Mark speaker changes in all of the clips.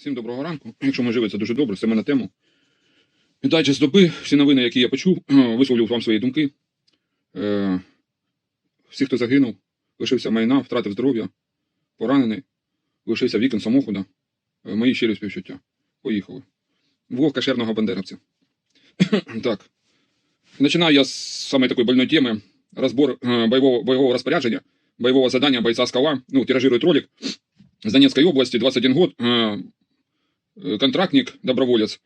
Speaker 1: Всім доброго ранку. Якщо ми живе, це дуже добре, це ми на тему. Вітаючи з доби, всі новини, які я почув, висловлю вам свої думки. Е, Всі, хто загинув, лишився майна, втратив здоров'я, поранений, лишився вікон самохода. Е, Мої щирі співчуття. Поїхали. Влог кошерного бандеровця. так. Начинаю я с самой такой больной темы. Разбор э, боевого, боевого распоряжения, боевого задания бойца «Скала». Ну, тиражирует ролик с Донецкой области, 21 год. Э, контрактник, доброволец,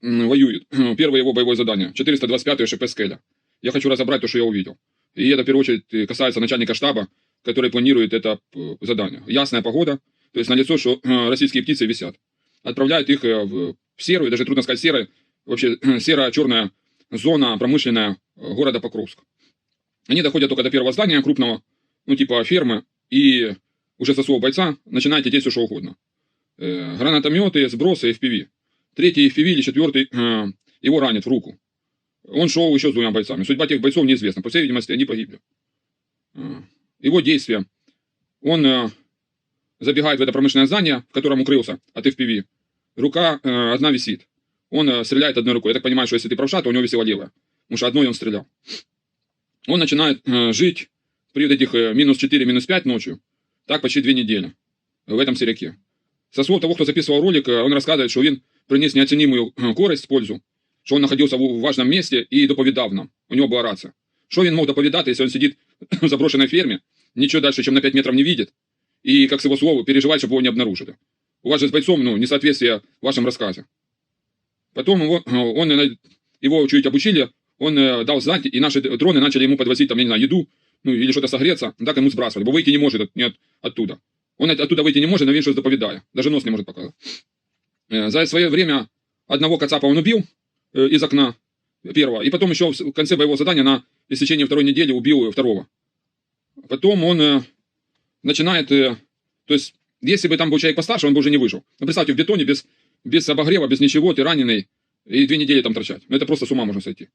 Speaker 1: воюет. Первое его боевое задание. 425 ШП «Скеля». Я хочу разобрать то, что я увидел. И это, в первую очередь, э, касается начальника штаба, который планирует это э, задание. Ясная погода, то есть на лицо, что российские птицы висят. Отправляют их в серую, даже трудно сказать серой, вообще серо-черная зона промышленная города Покровск. Они доходят только до первого здания крупного, ну типа фермы, и уже со слов бойца начинаете деть все, что угодно. Э, гранатометы, сбросы, FPV. Третий FPV или четвертый э, его ранит в руку. Он шел еще с двумя бойцами. Судьба тех бойцов неизвестна. По всей видимости, они погибли. Э, Его действия. Он забегает в это промышленное здание, в котором укрылся от FPV. Рука одна висит. Он стреляет одной рукой. Я так понимаю, что если ты правша, то у него висела левая. Потому что одной он стрелял. Он начинает жить при вот этих минус 4, минус 5 ночью. Так почти две недели. В этом серяке. Со слов того, кто записывал ролик, э, он рассказывает, что він приніс неоценимую э, користь, пользу, що він знаходився в важном місці і доповідав нам. У нього була рація. Що він мог доповідати, якщо він сидить в заброшенной ферме, ничего дальше, чем на 5 метров не видит, и, как с его слов, переживает, чтобы его не обнаружили. У вас же с бойцом, ну, несоответствие в вашем рассказе. Потом его, он, э, его чуть обучили, он э, дал знать, и наши дроны начали ему подвозить, там, я не знаю, еду, ну, или что-то согреться, так ему сбрасывали, бо выйти не может от, не от- оттуда. Он от- оттуда выйти не может, но він щось доповідає. Даже нос не может показать. Э, За свое время одного кацапа он убил э, из окна первого, и потом еще в с- в конце боевого задания на истечении второй недели убил второго. Потом он э, начинает, э, то есть, если бы там был человек постарше, он бы уже не выжил. Ну, представьте, в бетоне без, без обогрева, без ничего, ты раненый, и две недели там торчать. Ну, это просто с ума можно сойти.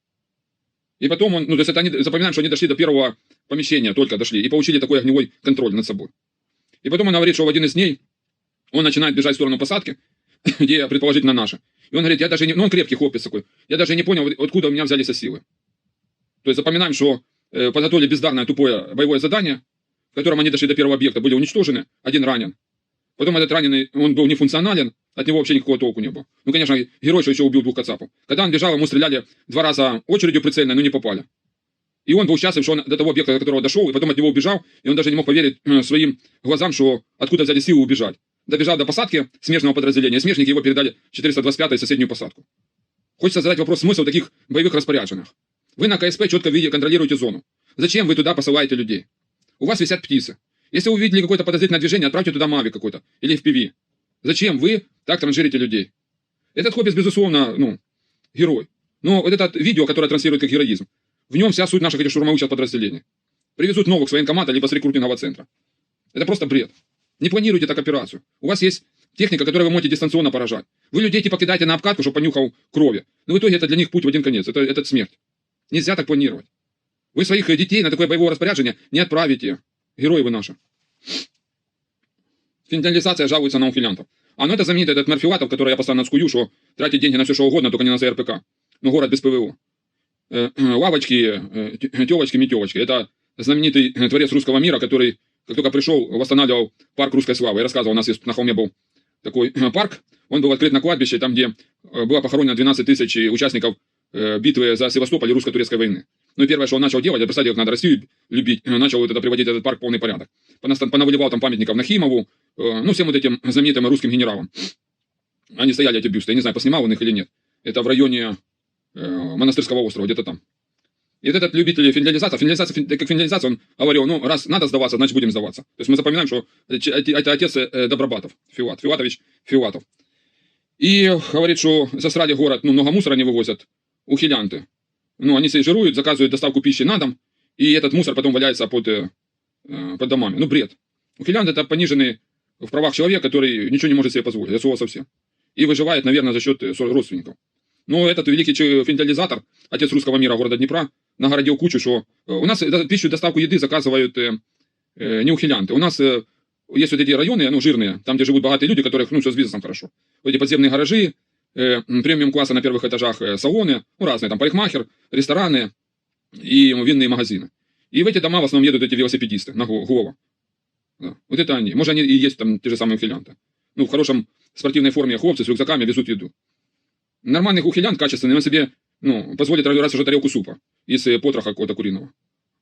Speaker 1: И потом он, ну, то есть это они, запоминаем, что они дошли до первого помещения, только дошли, и получили такой огневой контроль над собой. И потом он говорит, что в один из дней он начинает бежать в сторону посадки, где предположительно наша. И он говорит, я даже не, ну он крепкий хлопец такой, я даже не понял, откуда у меня взялись силы. То есть запоминаем, что э, подготовили бездарное тупое боевое задание, в котором они дошли до первого объекта, были уничтожены, один ранен. Потом этот раненый, он был нефункционален, от него вообще никакого толку не было. Ну, конечно, герой, что еще убил двух кацапов. Когда он бежал, ему стреляли два раза очередью прицельной, но не попали. И он был счастлив, что он до того объекта, до которого дошел, и потом от него убежал, и он даже не мог поверить э, своим глазам, что откуда взяли силы убежать. Добежал до посадки смежного подразделения, смежники его передали 425-й соседнюю посадку. Хочется задать вопрос, смысл таких боевых распоряженных. Вы на КСП четко видите, контролируете зону. Зачем вы туда посылаете людей? У вас висят птицы. Если вы увидели какое-то подозрительное движение, отправьте туда Мави какой-то или FPV. Зачем вы так транжирите людей? Этот хоббис, безусловно, ну, герой. Но вот это видео, которое транслирует как героизм, в нем вся суть наших этих штурмовых подразделений. Привезут новых с военкомата, либо с рекрутингового центра. Это просто бред. Не планируйте так операцию. У вас есть техника, которую вы можете дистанционно поражать. Вы людей типа кидаете на обкатку, чтобы понюхал крови. Но в итоге это для них путь в один конец. Это, это смерть. Нельзя так планировать. Вы своих детей на такое боевое распоряжение не отправите. Герои вы наши. Финляндизация жалуется на ухилянтов. А ну это знаменитый этот Мерфилатов, который я постоянно скую, что тратить деньги на все, что угодно, только не на ЗРПК. Ну, город без ПВО. Э, лавочки, э, телочки, метелочки. Это знаменитый э, творец русского мира, который, как только пришел, восстанавливал парк русской славы. Я рассказывал, у нас есть на холме был такой э, парк. Он был открыт на кладбище, там, где э, было похоронено 12 тысяч участников э, битвы за Севастополь и русско-турецкой войны. Ну и первое, что он начал делать, это представьте, как надо Россию любить, э, начал вот это приводить этот парк в полный порядок. Понавыливал там памятников Нахимову, э, ну, всем вот этим знаменитым русским генералам. Они стояли, эти бюсты, я не знаю, поснимал он их или нет. Это в районе э, Монастырского острова, где-то там. И вот этот любитель финляндизации, финляндизация, фин- как финляндизация, он говорил, ну, раз надо сдаваться, значит будем сдаваться. То есть мы запоминаем, что это это отец э, Добробатов, Филат, Филатович Филатов. И говорит, что засрали город, ну, много мусора не вывозят, ухилянты. Ну, они жируют, заказывают доставку пищи на дом, и этот мусор потом валяется под, э, э, под домами. Ну, бред. Ухилянт это пониженный в правах человек, который ничего не может себе позволить, от слова совсем. И выживает, наверное, за счет э, родственников. Но этот великий финляндизатор, отец русского мира города Днепра, нагородил кучу, что э, у нас э, пищу, доставку еды заказывают э, э, не ухилянты. У нас э, есть вот эти районы, ну, жирные, там, где живут богатые люди, которых, ну, все с бизнесом хорошо. Вот эти подземные гаражи, э, премиум-класса на первых этажах э, салоны, ну, разные, там, парикмахер, рестораны и винные магазины. И в эти дома в основном едут эти велосипедисты на Го- Гово. Да. Вот это они. Может, они и есть там те же самые ухилянты. Ну, в хорошем спортивной форме хлопцы с рюкзаками везут еду. Нормальных ухилянт качественный, он себе ну, позволит раз уже тарелку супа из э, потроха какого-то куриного.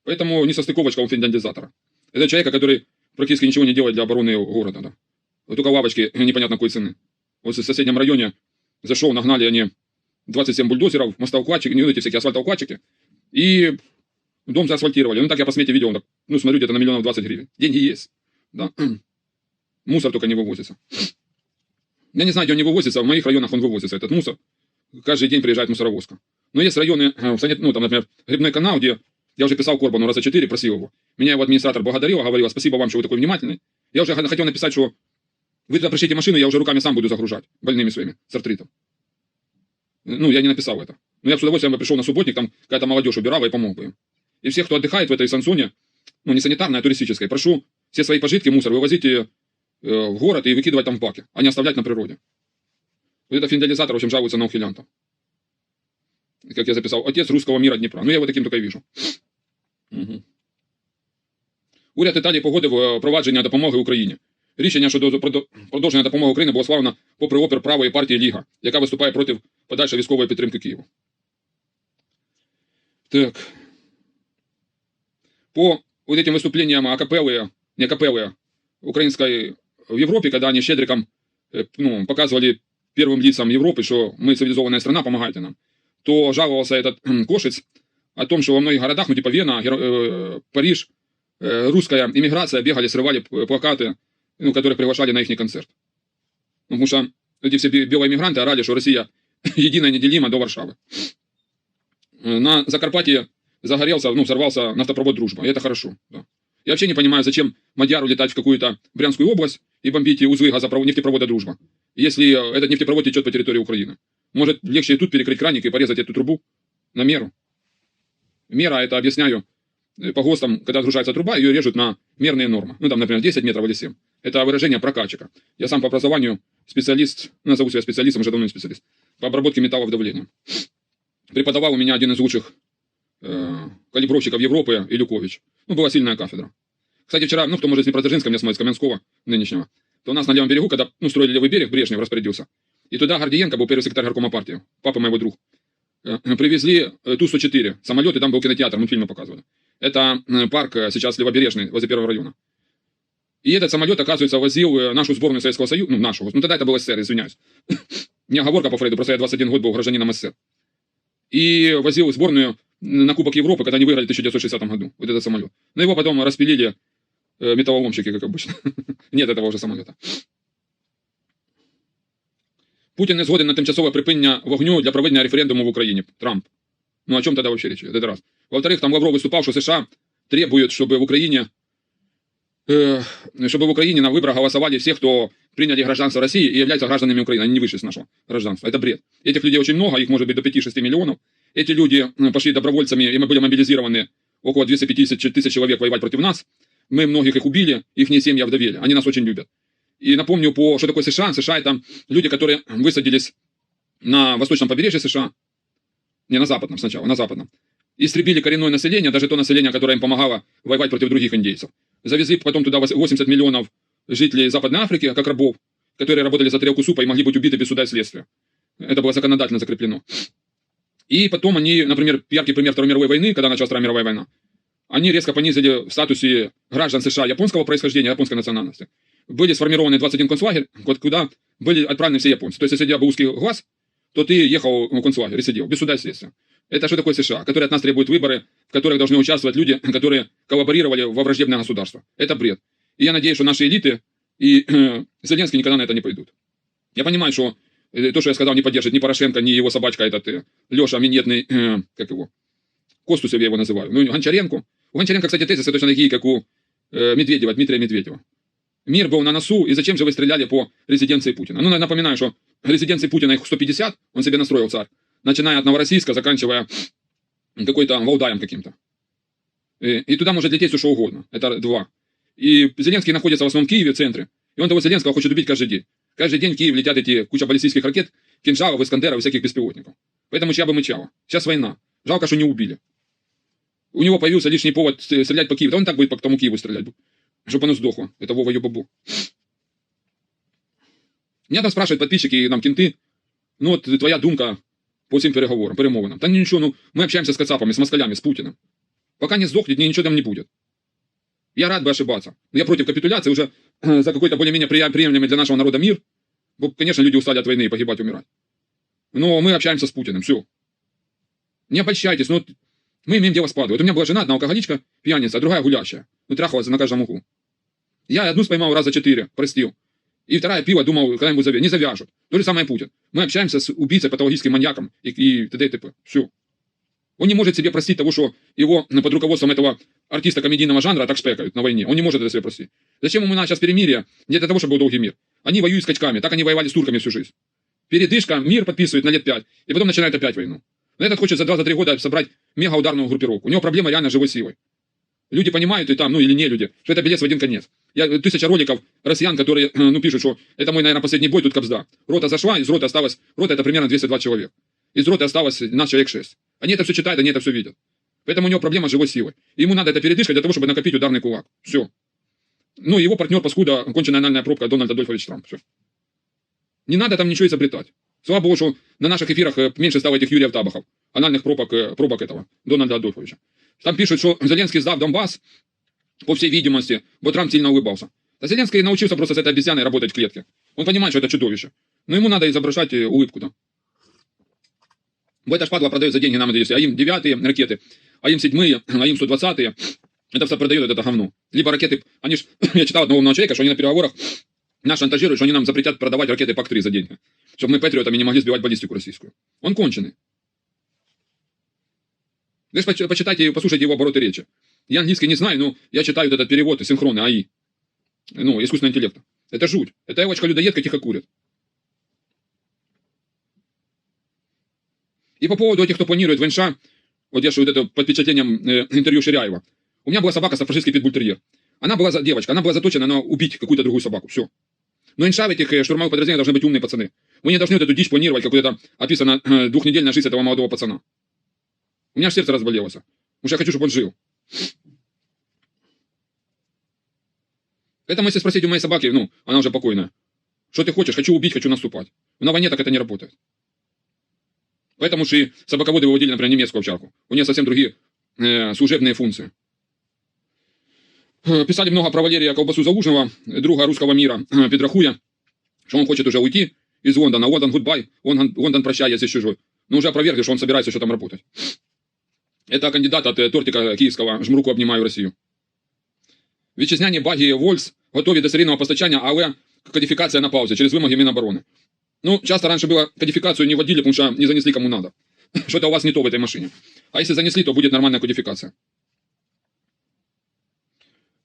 Speaker 1: Поэтому не состыковочка у финляндизатора. Это человека, который практически ничего не делает для обороны города. Да. Только лавочки непонятно какой цены. Вот в соседнем районе зашел, нагнали они 27 бульдозеров, мостоукладчики, не эти всякие асфальтоукладчики, и дом заасфальтировали. Ну, так я по смете видел, так, ну, смотрю, где-то на миллионов 20 гривен. Деньги есть. Да. Мусор только не вывозится. Я не знаю, где он не вывозится, в моих районах он вывозится, этот мусор. Каждый день приезжает мусоровозка. Но есть районы, э, ну, там, например, Грибной канал, где я уже писал Корбану раза четыре, просил его. Меня его администратор благодарил, говорил, спасибо вам, что вы такой внимательный. Я уже хотел написать, что вы туда пришлите машину, я уже руками сам буду загружать больными своими, с артритом. Ну, я не написал это. Но я с удовольствием бы пришел на субботник, там какая-то молодежь убирала и помог бы им. И всех, кто отдыхает в этой сансоне, ну, не санитарной, а туристической, прошу все свои пожитки, мусор вывозите э, в город и выкидывать там в баки, а не оставлять на природе. Вот это финдализатор, в общем, жалуется на ухилянта. Как я записал, отец русского мира Днепра. Ну, я его таким только и вижу. Угу. Уряд Італії погодив е, провадження допомоги Україні. Рішення щодо продо- продовження допомоги Україні було славно попри опір правої партії Ліга, яка виступає проти подальшої військової підтримки Києву. Так. По вот этим выступлениям акапеллы, не акапеллы, украинской в Европе, когда они щедриком э, ну, показывали первым лицам Европы, что мы цивилизованная страна, помогайте нам, то жаловался этот Кошец о том, что во многих городах, ну типа Вена, э, Париж, э, русская иммиграция бегали, срывали плакаты, ну, которые приглашали на их концерт. Потому что эти все бе- белые мигранты орали, что Россия единая, неделима до Варшавы. На Закарпатье загорелся, ну, взорвался нафтопровод «Дружба», и это хорошо. Да. Я вообще не понимаю, зачем Мадяру летать в какую-то Брянскую область и бомбить узлы газопровод, нефтепровода «Дружба», если э, этот нефтепровод течет по территории Украины. Может, легче и тут перекрыть краник и порезать эту трубу на меру. Мера, это объясняю, э, по ГОСТам, когда загружается труба, ее режут на мерные нормы. Ну, там, например, 10 метров или 7. Это выражение прокатчика. Я сам по образованию специалист, ну, назову себя специалистом, уже давно не специалист, по обработке металлов давлением. Преподавал у меня один из лучших э, калибровщиков Европы, Илюкович. Ну, была сильная кафедра. Кстати, вчера, ну, кто может из Днепродзержинска меня смотрит, с Каменского нынешнего, то у нас на левом берегу, когда ну, строили левый берег, Брежнев распорядился. И туда Гордиенко был первый секретарь горкома партии, папа моего друг. Э, Привезли э, Ту-104 самолет, и там был кинотеатр, мультфильмы показывали. Это э, парк сейчас левобережный, возле первого района. И этот самолет, оказывается, возил нашу сборную Советского Союза, ну, нашу, ну, тогда это был СССР, извиняюсь. Не оговорка по Фрейду, просто я 21 год был гражданином СССР. И возил сборную на Кубок Европы, когда они выиграли в 1960 году, вот этот самолет. Но его потом распилили металлоломщики, как обычно. Нет этого уже самолета. Путін не згоден на тимчасове припинення вогню для проведення референдуму в Україні. Трамп. Ну о чем тогда вообще речь? идет? Это раз. Во-вторых, там Лавров выступал, что США требуют, чтобы в Украине, э, чтобы в Украине на выборах голосовали все, кто приняли гражданство России и являются гражданами Украины. Они не вышли с нашего гражданства. Это бред. Этих людей очень много, их может быть до 5-6 миллионов. Эти люди э, пошли добровольцами, и мы были мобилизированы около 250 тысяч человек воевать против нас. Мы многих их убили, их семьи овдовели. Они нас очень любят. И напомню, по, что такое США. США это люди, которые высадились на восточном побережье США, не на западном сначала, на западном, истребили коренное население, даже то население, которое им помогало воевать против других индейцев. Завезли потом туда 80 миллионов жителей Западной Африки, как рабов, которые работали за тарелку супа и могли быть убиты без суда и следствия. Это было законодательно закреплено. И потом они, например, яркий пример Второй мировой войны, когда началась Вторая мировая война, они резко понизили в статусе граждан США японского происхождения, японской национальности. Были сформированы 21 концлагерь, куда были отправлены все японцы. То есть, если у тебя был узкий глаз, то ты ехал в концлагерь и сидел, без суда и следствия. Это что такое США, которые от нас требуют выборы, в которых должны участвовать люди, которые коллаборировали во враждебное государство. Это бред. И я надеюсь, что наши элиты и Зеленский никогда на это не пойдут. Я понимаю, что э, то, что я сказал, не поддержит ни Порошенко, ни его собачка этот э, Леша Минетный, э, как его, Костусев я его называю, ну, Гончаренко. У Гончаренко, кстати, тезисы точно такие, как у э, Медведева, Дмитрия Медведева. Мир был на носу, и зачем же вы стреляли по резиденции Путина? Ну, напоминаю, что резиденции Путина их 150, он себе настроил царь, начиная от Новороссийска, заканчивая какой-то Валдаем каким-то. И, и туда может лететь все что угодно. Это два. И Зеленский находится в основном в Киеве, в центре. И он того Зеленского хочет убить каждый день. Каждый день в Киев летят эти куча баллистических ракет, кинжалов, искандеров всяких беспилотников. Поэтому чья бы мычала. Сейчас война. Жалко, что не убили. У него появился лишний повод э, стрелять по Киеву. Да он так будет по тому Киеву стрелять. Чтобы оно сдохло. Это Вова Ёбабу. Меня там спрашивают подписчики и нам кенты, ну вот твоя думка по цим переговорам, перемовинам. Та ничего, ну мы общаемся с кацапами, с москалями, с Путиным. Пока не сдохнет, ничего там не будет. Я рад бы ошибаться. Но я против капитуляции уже э, за какой-то более-менее приемлемый для нашего народа мир. Бо, конечно, люди устали от войны и погибать, умирать. Но мы общаемся с Путиным, все. Не обольщайтесь, но мы имеем дело с падой. Вот у меня была жена, одна алкоголичка, пьяница, а другая гулящая. Ну, трахалась на каждом углу. Я одну споймал раза четыре, простил. И вторая пиво думал, когда-нибудь завяжет. Не завяжут. То же самое Путин. Мы общаемся с убийцей, патологическим маньяком и, и т.д. и т.п. Все. Он не может себе простить того, что его под руководством этого артиста комедийного жанра так шпекают на войне. Он не может это себе простить. Зачем ему надо сейчас перемирие? Не для того, чтобы был долгий мир. Они воюют с качками. Так они воевали с турками всю жизнь. Передышка, мир подписывает на лет пять. И потом начинает опять войну. Но этот хочет за 2-3 года собрать мегаударную группировку. У него проблема реально живой силой. Люди понимают и там, ну или не люди, что это билет в один конец. Я, э, тысяча роликов россиян, которые э, ну, пишут, что это мой, наверное, последний бой, тут кобзда. Рота зашла, из роты осталось, рота это примерно 202 человек. Из роты осталось нас человек 6. Они это все читают, они это все видят. Поэтому у него проблема с живой силой. Ему надо это передышка для того, чтобы накопить ударный кулак. Все. Ну, его партнер паскуда, конченая анальная пробка Дональд Адольфович Трамп. Все. Не надо там ничего изобретать. Слава богу, что на наших эфирах э, меньше стало этих Юриев Табахов, анальных пробок, пробок этого, Дональда Адольфовича. Там пишут, что Зеленский сдав Донбасс, по всей видимости, бо Трамп сильно улыбался. А Зеленский научился просто с этой обезьяной работать в клетке. Он понимает, что это чудовище. Но ему надо изображать э, улыбку там. Бо эта шпадла продает за деньги нам, если а им девятые ракеты, а им седьмые, а им 120-е. Это все продает это говно. Либо ракеты, они ж, я читал одного умного человека, что они на переговорах нас шантажируют, что они нам запретят продавать ракеты ПАК-3 за деньги. Чтобы мы патриотами не могли сбивать баллистику российскую. Он конченый. Же почитайте и послушайте его обороты речи. Я английский не знаю, но я читаю этот перевод и синхроны АИ. Ну, искусственного интеллекта. Это жуть. Это девочка-людоедка тихо курит. И по поводу этих, кто планирует в НШ, вот я вот это под впечатлением э, интервью Ширяева. У меня была собака, фашистский питбультерьер. Она была, за, девочка, она была заточена на убить какую-то другую собаку. Все. Но НШ в этих э, штурмовых подразделениях должны быть умные пацаны. Мы не должны вот эту дичь планировать, как вот это описано э, двухнедельная жизнь этого молодого пацана. У меня сердце разболелось. Что я хочу, чтобы он жил. Поэтому если спросить у моей собаки, ну, она уже покойная. Что ты хочешь? Хочу убить, хочу наступать. На войне так это не работает. Поэтому же и собаководы выводили, например, немецкую овчарку. У нее совсем другие э, служебные функции. Э, писали много про Валерия Колбасу Залужного, друга русского мира э, Петрахуя, что он хочет уже уйти из Лондона. Лондон гудбай, Лондон, Лондон прощай, я здесь чужой. Но уже опровергли, что он собирается еще там работать. Это кандидат от э, тортика київського жмруку обнімаю Росію. Вітчизняні баги Вольс готові до серійного постачання, але кодификация на паузе через вымоги Минобороны. Ну, часто раньше было кодификацию не вводили, потому что не занесли кому надо. Что-то у вас не то в этой машине. А если занесли, то будет нормальная кодификация.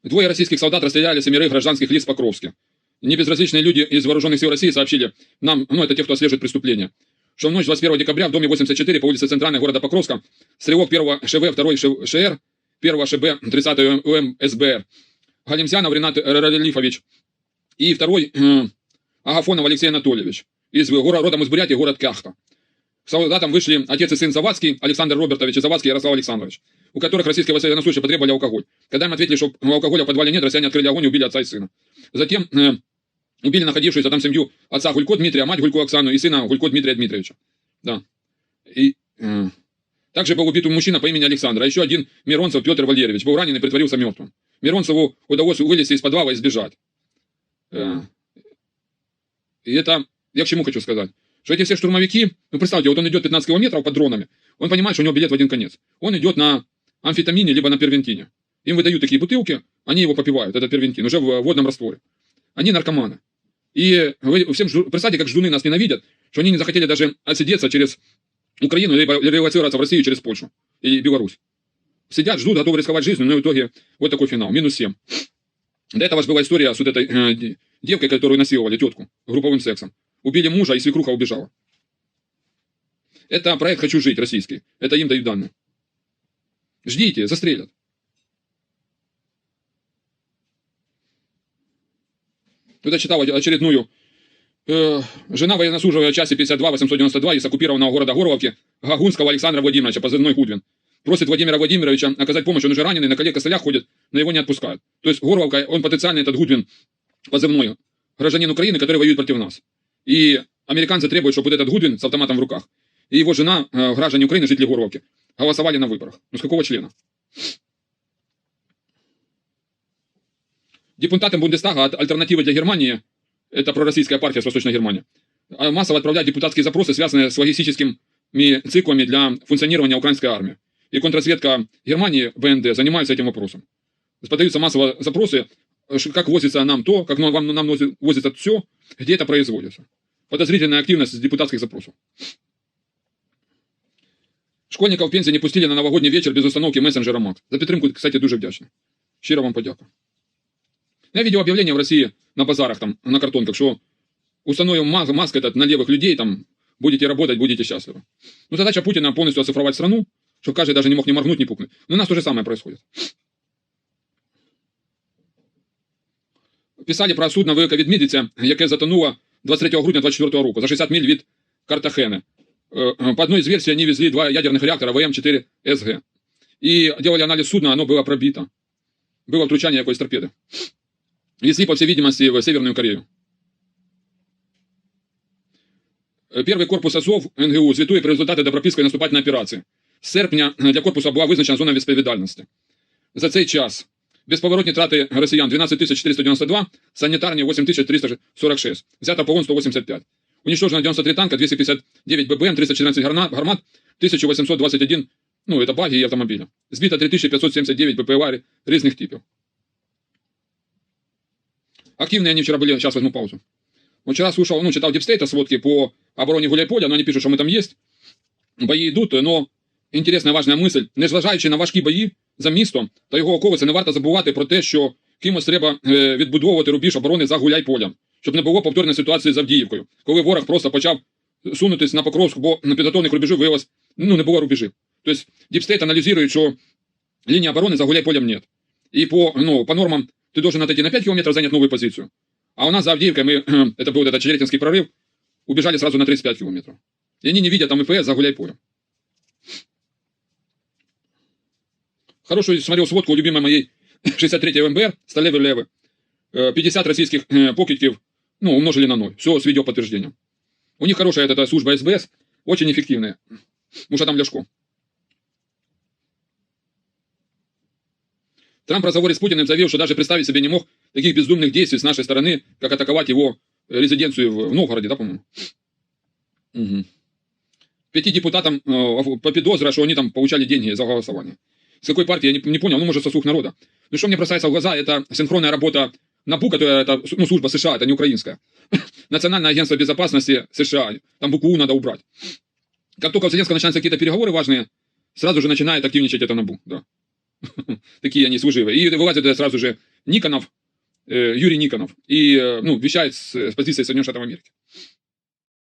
Speaker 1: Двое российских солдат расстреляли семерых гражданских лиц в Покровске. Небезразличные люди из вооруженных сил России сообщили нам, ну, это те, кто отслеживает преступления, что в ночь 21 декабря в доме 84 по улице Центральной города Покровска стрелок 1 ШВ, 2 ШР, 1 ШБ, 30 УМ СБР Галимзянов Ренат Ралифович и второй э, Агафонов Алексей Анатольевич из родом из Бурятии, город Кяхта. К солдатам вышли отец и сын Завадский, Александр Робертович и Завадский Ярослав Александрович, у которых российские военнослужащие потребовали алкоголь. Когда им ответили, что алкоголя в подвале нет, россияне открыли огонь и убили отца и сына. Затем э, убили находившуюся там семью отца Гулько Дмитрия, мать Гулько Оксану и сына Гулько Дмитрия Дмитриевича. Да. И, э, также был убит мужчина по имени Александр, а еще один Миронцев Петр Валерьевич был ранен и притворился мертвым. Миронцеву удалось вылезти из подвала и сбежать. Э, и это, я к чему хочу сказать, что эти все штурмовики, ну представьте, вот он идет 15 километров под дронами, он понимает, что у него билет в один конец. Он идет на амфетамине, либо на первентине. Им выдают такие бутылки, они его попивают, этот первентин, уже в водном растворе. Они наркоманы. И вы всем представьте, как ждуны нас ненавидят, что они не захотели даже отсидеться через Украину, либо релацироваться в Россию через Польшу и Беларусь. Сидят, ждут, готовы рисковать жизнью, но в итоге вот такой финал, минус 7. До этого же была история с вот этой э, девкой, которую насиловали, тетку, групповым сексом. Убили мужа, и свекруха убежала. Это проект «Хочу жить» российский. Это им дают данные. Ждите, застрелят. Когда читал очередную. Э, жена военнослужащего части 52 892 из оккупированного города Горловки Гагунского Александра Владимировича, позывной Худвин. Просит Владимира Владимировича оказать помощь, он уже раненый, на коле костылях ходит, но его не отпускают. То есть Горловка, он потенциально этот Гудвин позывной гражданин Украины, который воюет против нас. И американцы требуют, чтобы вот этот Гудвин с автоматом в руках и его жена, э, граждане Украины, жители Горловки, голосовали на выборах. Ну с какого члена? Депутатам Бундестага от альтернативы для Германии, это пророссийская партия с Восточной Германии, а массово отправляют депутатские запросы, связанные с логистическими циклами для функционирования украинской армии. И контрразведка Германии, БНД, занимается этим вопросом. Подаются массово запросы, ш- как возится нам то, как нам, нам возит- возится все, где это производится. Подозрительная активность с депутатских запросов. Школьников в пенсії не пустили на новогодній вечір без установки месенджера Макс. За підтримку, кстати, дуже вдячний. Щиро вам подяка. Я видел объявление в России на базарах, там, на картонках, что установим маск, маск этот на левых людей, там, будете работать, будете счастливы. Ну, задача Путина полностью оцифровать страну, чтобы каждый даже не мог ни моргнуть, ни пукнуть. Но у нас то же самое происходит. Писали про судно Велика Відмідиця, яке затонуло 23 грудня 24 року за 60 миль від Картахени. Э, По одной из версий они везли два ядерных реактора ВМ-4СГ. И делали анализ судна, оно было пробито. Было втручание якоїсь торпеды. Везли, по всей видимости, в Северную Корею. Э, Первый корпус АЗОВ НГУ звітує про результати добропільської наступательної операції. З серпня для корпусу була визначена зона відповідальності. За цей час безповоротні трати росіян 12 492, санітарні 8 346, взято полон 185. Уничтожено 93 танка, 259 ББМ, 314 гарна- гармат, 1821, ну, это баги и автомобиля. Збито 3579 БПЛА різних типів. Активные они вчера были, сейчас возьму паузу. Вот вчера слушал, ну, читал Дипстейта сводки по обороне Гуляйполя, но они пишут, что мы там есть. Бої йдуть, но інтересна важна мисль, незважаючи на важкі бої за містом та його околиці, не варто забувати про те, що кимось треба е, відбудовувати рубіж оборони за Гуляйполем, щоб не було повторної ситуації з Авдіївкою, коли ворог просто почав сунутись на Покровськ, бо на підготовлених рубежів виявилось, ну, не було рубежів. Тобто Діпстейт аналізує, що лінії оборони за Гуляйполем нет. И по, ну, по нормам ты должен отойти на 5 километров, занять новую позицию. А у нас за Авдеевкой мы, это был этот Челетинский прорыв, убежали сразу на 35 километров. И они не видят там ИПС за Гуляйполем. Хорошую смотрел сводку любимой моей 63-й МБР, сталевы левы. Э, 50 российских э, покидьков, ну, умножили на 0. Все с видеоподтверждением. У них хорошая эта служба СБС, очень эффективная. Что там Ляшко. Трамп в разговоре с Путиным заявил, что даже представить себе не мог таких бездумных действий с нашей стороны, как атаковать его э, резиденцию в Новгороде, да, по-моему? Мгм. Пяти депутатам э, по что они там получали деньги за голосование. С какой партии, я не, не понял, ну, может, со слух народа. Ну, что мне бросается в глаза, это синхронная работа НАБУ, которая, это, ну, служба США, это не украинская. Национальное агентство безопасности США, там букву «У» надо убрать. Как только в Зеленском начинаются какие-то переговоры важные, сразу же начинает активничать это НАБУ, да. Такие они служивые. И вылазит сразу же Никонов, э, Юрий Никонов, и, э, ну, вещает с, с позиции Соединенных Штатов Америки.